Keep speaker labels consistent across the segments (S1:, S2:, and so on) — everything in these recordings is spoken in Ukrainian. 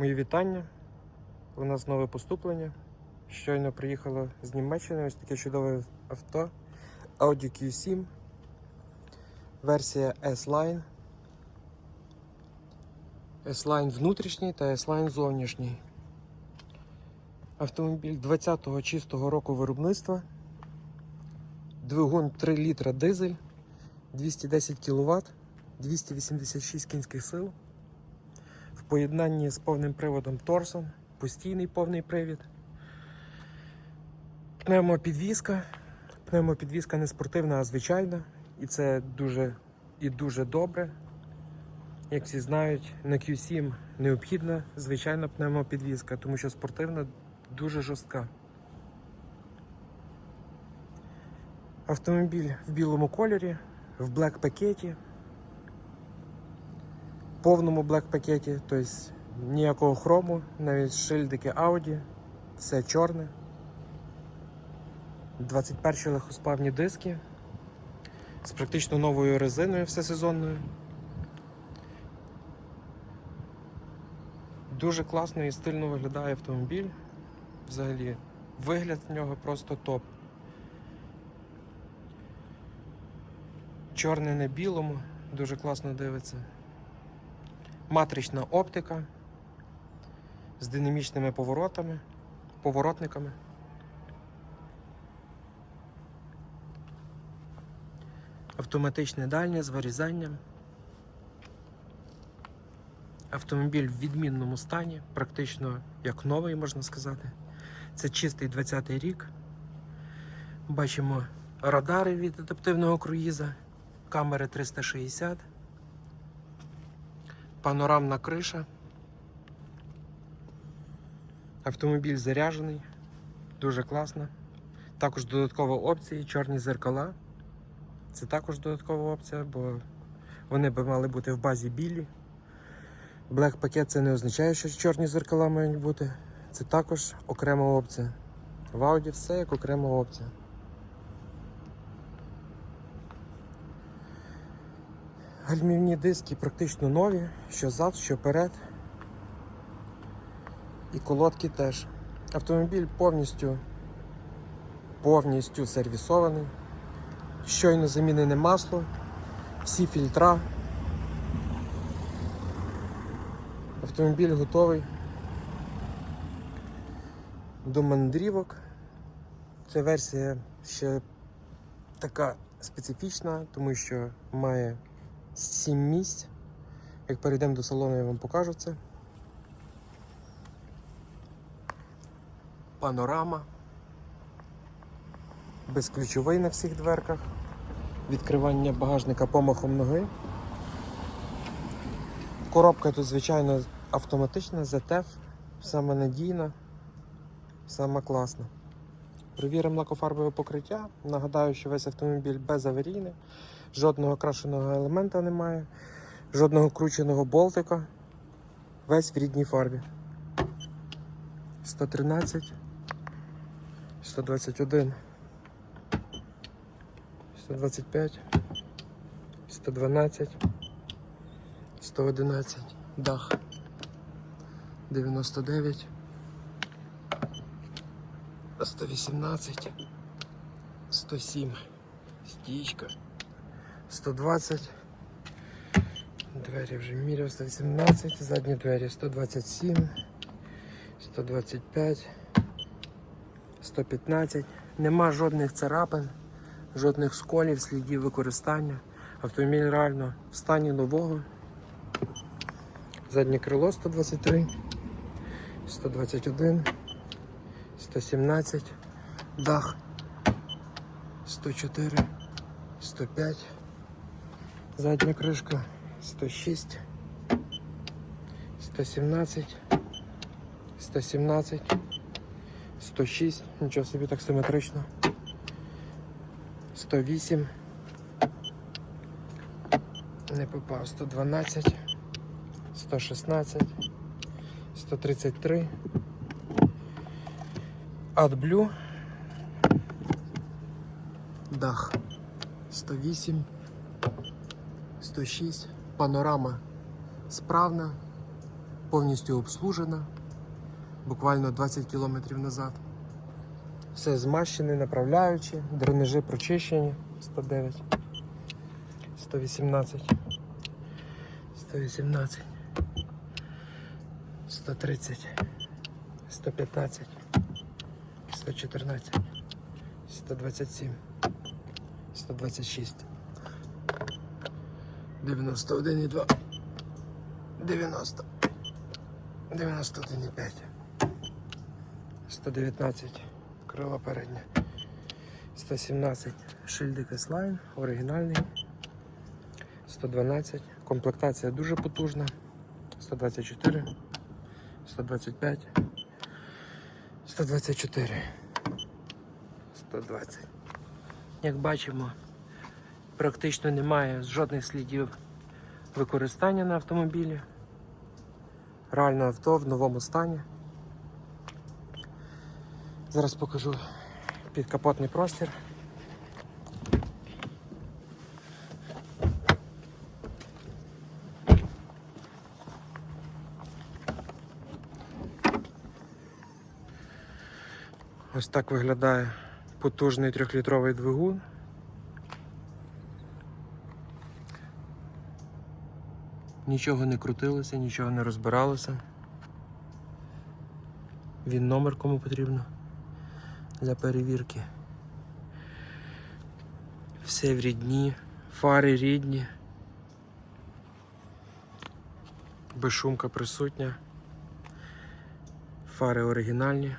S1: Мої вітання. У нас нове поступлення. Щойно приїхало з Німеччини ось таке чудове авто. Audi Q7. Версія S-Line. S-Line внутрішній та S-Line зовнішній. Автомобіль 20-го чистого року виробництва. Двигун 3 літра дизель, 210 кВт, 286 кінських сил. Поєднанні з повним приводом Торсон, постійний повний привід. Пневмопідвізка. Пневмопідвізка не спортивна, а звичайна. І це дуже і дуже добре. Як всі знають, на Q7 необхідна звичайна пневмопідвізка, тому що спортивна дуже жорстка. Автомобіль в білому кольорі, в блек пакеті, повному блек пакеті, тобто ніякого хрому, навіть шильдики Audi, все чорне. 21 легкосплавні диски з практично новою резиною всесезонною. Дуже класно і стильно виглядає автомобіль. Взагалі, вигляд в нього просто топ. Чорне на білому, дуже класно дивиться. Матрична оптика з динамічними поворотами, поворотниками. Автоматичне дальнє з вирізанням. Автомобіль в відмінному стані, практично як новий, можна сказати. Це чистий 20-й рік. Бачимо радари від адаптивного круїза, камери 360, панорамна криша. Автомобіль заряджений, дуже класно. Також додаткова опція, чорні зеркала. Це також додаткова опція, бо вони би мали бути в базі білі. Black пакет це не означає, що чорні зеркала мають бути. Це також окрема опція. В Audi все як окрема опція. Гальмівні диски практично нові, що зад, що перед. І колодки теж. Автомобіль повністю повністю сервісований. Щойно замінене масло, всі фільтра. Автомобіль готовий до мандрівок. Ця версія ще така специфічна, тому що має 7 місць. Як перейдемо до салону, я вам покажу це. Панорама. Безключовий на всіх дверках. Відкривання багажника помахом ноги. Коробка тут, звичайно, автоматична, ZF, саме надійна, саме класна. Перевіримо лакофарбове покриття. Нагадаю, що весь автомобіль безаварійний, жодного крашеного елемента немає, жодного крученого болтика. Весь в рідній фарбі. 113, 121, 125, 112. 111, дах 99, 118, 107, стічка, 120, двері вже міряв 118, задні двері 127, 125, 115. Нема жодних царапин, жодних сколів, слідів використання. Автомобіль реально в стані нового. Заднє крило 123, 121, 117, дах 104, 105, задня кришка 106, 117, 117, 106, нічого собі так симетрично, 108, не попав, 112. 116, 133, AdBlue, дах. 108, 106, панорама справна, повністю обслужена. Буквально 20 кілометрів назад. Все змащене, направляючі, дренажі прочищені. 109, 118, 118, 130, 115, 114, 127, 126, 91,2, 90, 91,5, 119, крило переднє, 117, шильдик S-Line, оригінальний, 112, комплектація дуже потужна, 124, 125, 124, 120. Як бачимо, практично немає жодних слідів використання на автомобілі. Реальне авто в новому стані. Зараз покажу підкапотний простір. Ось так виглядає потужний трьохлітровий двигун. Нічого не крутилося, нічого не розбиралося. Він номер кому потрібно для перевірки. Все в рідні, фари рідні. Безшумка присутня. Фари оригінальні.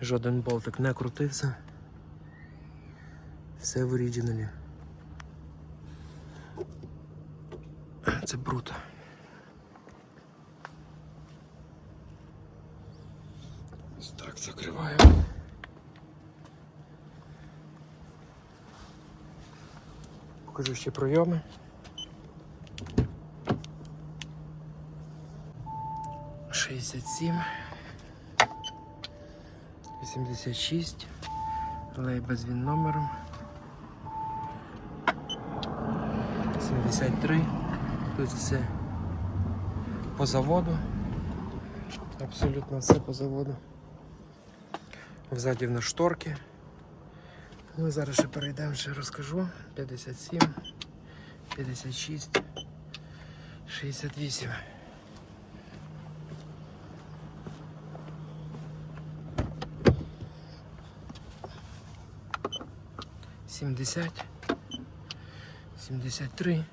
S1: Жоден болтик не крутився. Все в оригіналі. Це бруто. Ось так закриваємо. Покажу ще пройоми. Шістдесят сім. 86. Лей без він номером. 73. Тут все по заводу. Абсолютно все по заводу. Взаді в нас шторки. Ми ну, Зараз ще перейдемо, ще розкажу. 57, 56, 68. Сімдесять. 73,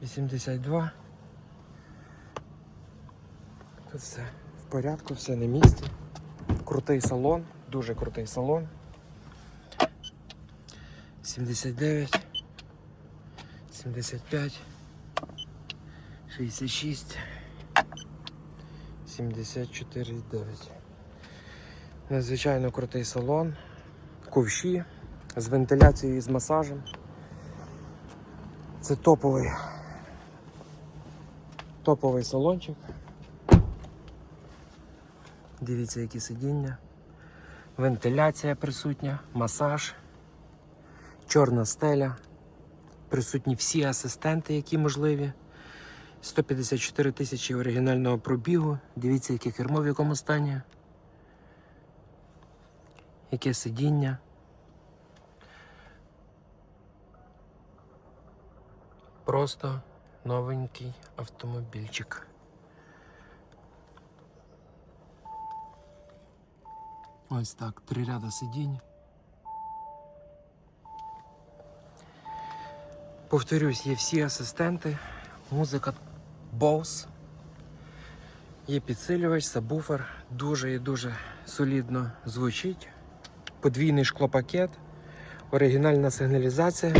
S1: 82. Тут все в порядку, все на місці. Крутий салон, дуже крутий салон. 79, 75, 66, 74,9. Надзвичайно крутий салон, ковші з вентиляцією і з масажем. Це топовий, топовий салончик. Дивіться, які сидіння. Вентиляція присутня, масаж, чорна стеля. Присутні всі асистенти, які можливі. 154 тисячі оригінального пробігу. Дивіться, яке кермо в якому стані. Яке сидіння. Просто новенький автомобільчик. Ось так, три ряда сидінь. Повторюсь, є всі асистенти, музика Bose, є підсилювач, сабвуфер, дуже і дуже солідно звучить. Подвійний шклопакет, оригінальна сигналізація.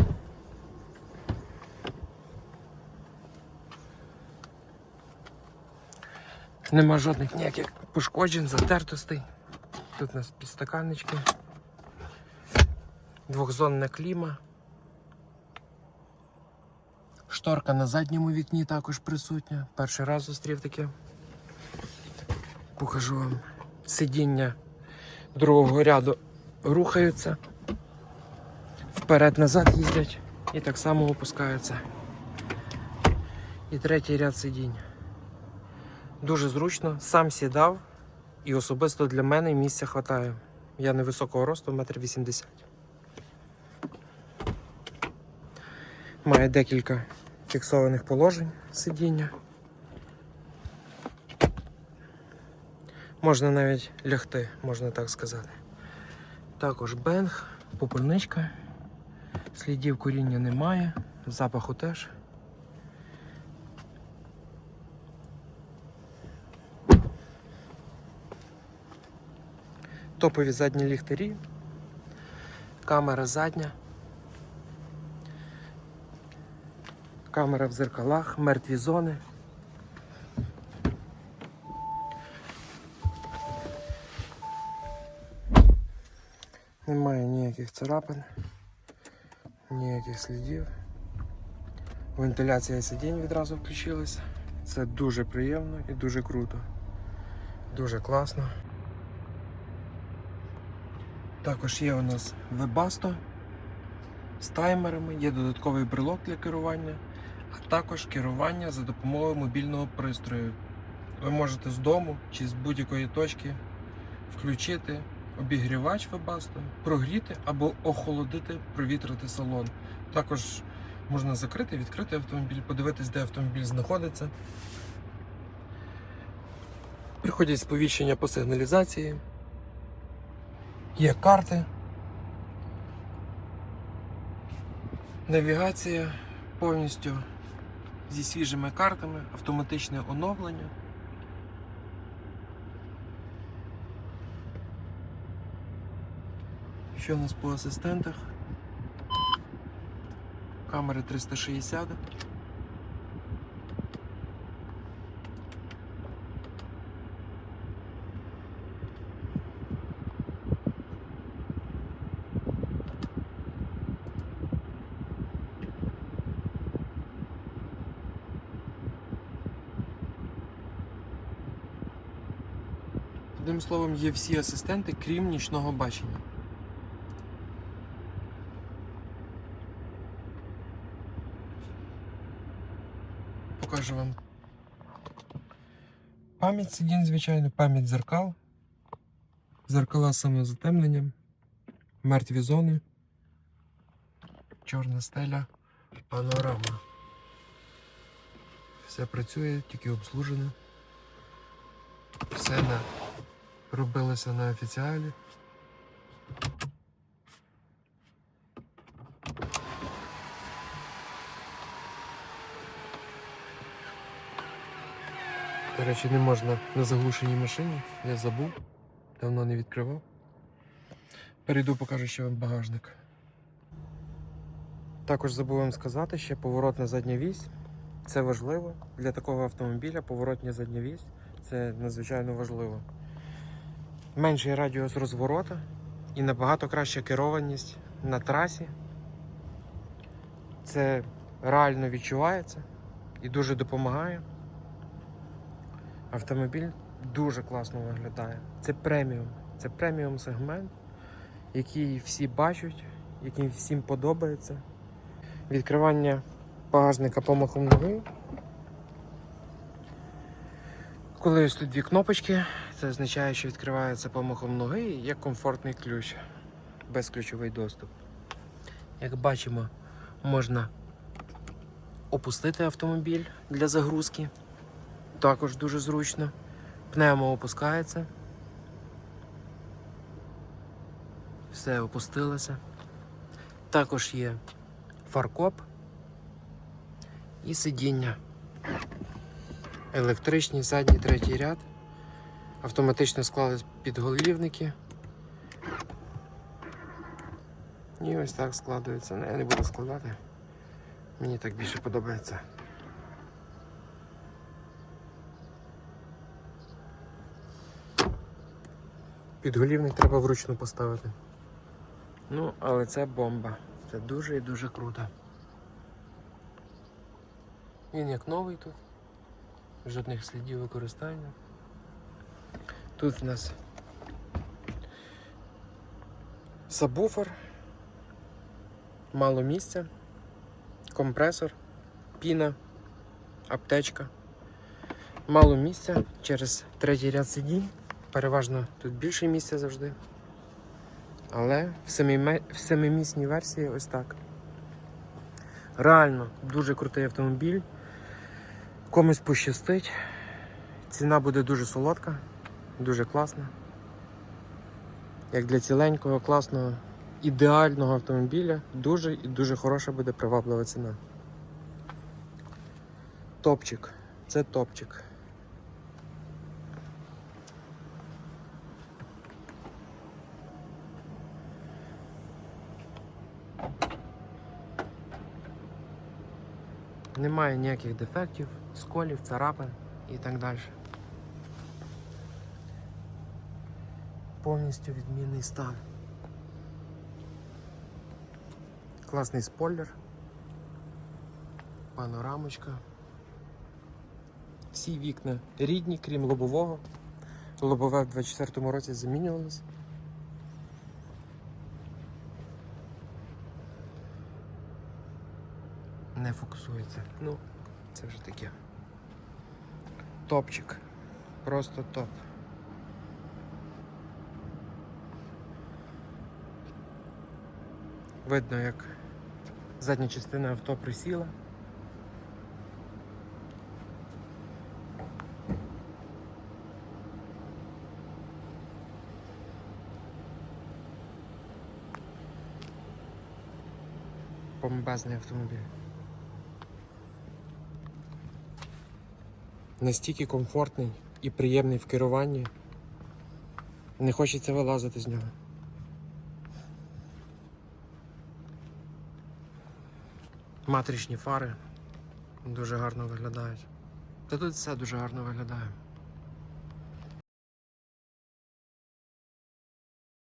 S1: Нема жодних ніяких пошкоджень, затертостей. Тут у нас підстаканнички. Двохзонна кліма. Шторка на задньому вікні також присутня. Перший раз зустрів таке. Покажу вам. Сидіння другого ряду рухаються. Вперед-назад їздять і так само опускаються. І третій ряд сидінь. Дуже зручно, сам сідав, і особисто для мене місця вистачає. Я невисокого росту, 1,80 м. Має декілька фіксованих положень сидіння. Можна навіть лягти, можна так сказати. Також бенг, попельничка, слідів коріння немає, запаху теж. Топові задні ліхтарі, камера задня, камера в зеркалах, мертві зони. Немає ніяких царапин, ніяких слідів. Вентиляція сидінь відразу включилася. Це дуже приємно і дуже круто. Дуже класно. Також є у нас Webasto з таймерами, є додатковий брелок для керування, а також керування за допомогою мобільного пристрою. Ви можете з дому чи з будь-якої точки включити обігрівач Webasto, прогріти або охолодити, провітрити салон. Також можна закрити, відкрити автомобіль, подивитись, де автомобіль знаходиться. Приходять сповіщення по сигналізації. Є карти. Навігація повністю зі свіжими картами, автоматичне оновлення. Що у нас по асистентах? Камери 360. Одним словом, є всі асистенти, крім нічного бачення. Покажу вам пам'ять сидінь, звичайно, пам'ять зеркал, зеркала з мертві зони, чорна стеля, панорама. Все працює, тільки обслужене. Все на... робилося на офіціалі. До речі, не можна на заглушеній машині. Я забув, давно не відкривав. Перейду, покажу ще вам багажник. Також забув вам сказати, ще поворотна задня вісь. Це важливо. Для такого автомобіля поворотня задня вісь це надзвичайно важливо. Менший радіус розворота і набагато краща керованість на трасі. Це реально відчувається і дуже допомагає. Автомобіль дуже класно виглядає. Це преміум. Це преміум сегмент, який всі бачать, який всім подобається. Відкривання багажника помахом ноги. Колись тут дві кнопочки, це означає, що відкривається помахом ноги є комфортний ключ, безключовий доступ. Як бачимо, можна опустити автомобіль для загрузки. Також дуже зручно. Пневмо опускається. Все опустилося. Також є фаркоп і сидіння. Електричні, задній, третій ряд. Автоматично склали підголівники. І ось так складується. Ну, я не буду складати. Мені так більше подобається. Підголівник треба вручну поставити. Ну, але це бомба. Це дуже і дуже круто. Він як новий тут. Жодних слідів використання. Тут у нас сабвуфер, мало місця, компресор, піна, аптечка. Мало місця через третій ряд сидінь. Переважно тут більше місця завжди. Але в, семиме- в семимісній версії ось так. Реально дуже крутий автомобіль. Комусь пощастить. Ціна буде дуже солодка, дуже класна. Як для ціленького, класного, ідеального автомобіля, дуже і дуже хороша буде приваблива ціна. Топчик. Це топчик. Немає ніяких дефектів, сколів, царапин і так далі. Повністю відмінний стан. Класний спойлер. Панорамочка. Всі вікна рідні, крім лобового. Лобове в 24-му році замінювалось. Не фокусується. Ну, це вже таке. Топчик. Просто топ. Видно, як задня частина авто присіла. Бомбезний автомобіль. Настільки комфортний і приємний в керуванні. Не хочеться вилазити з нього. Матричні фари дуже гарно виглядають. Та тут все дуже гарно виглядає.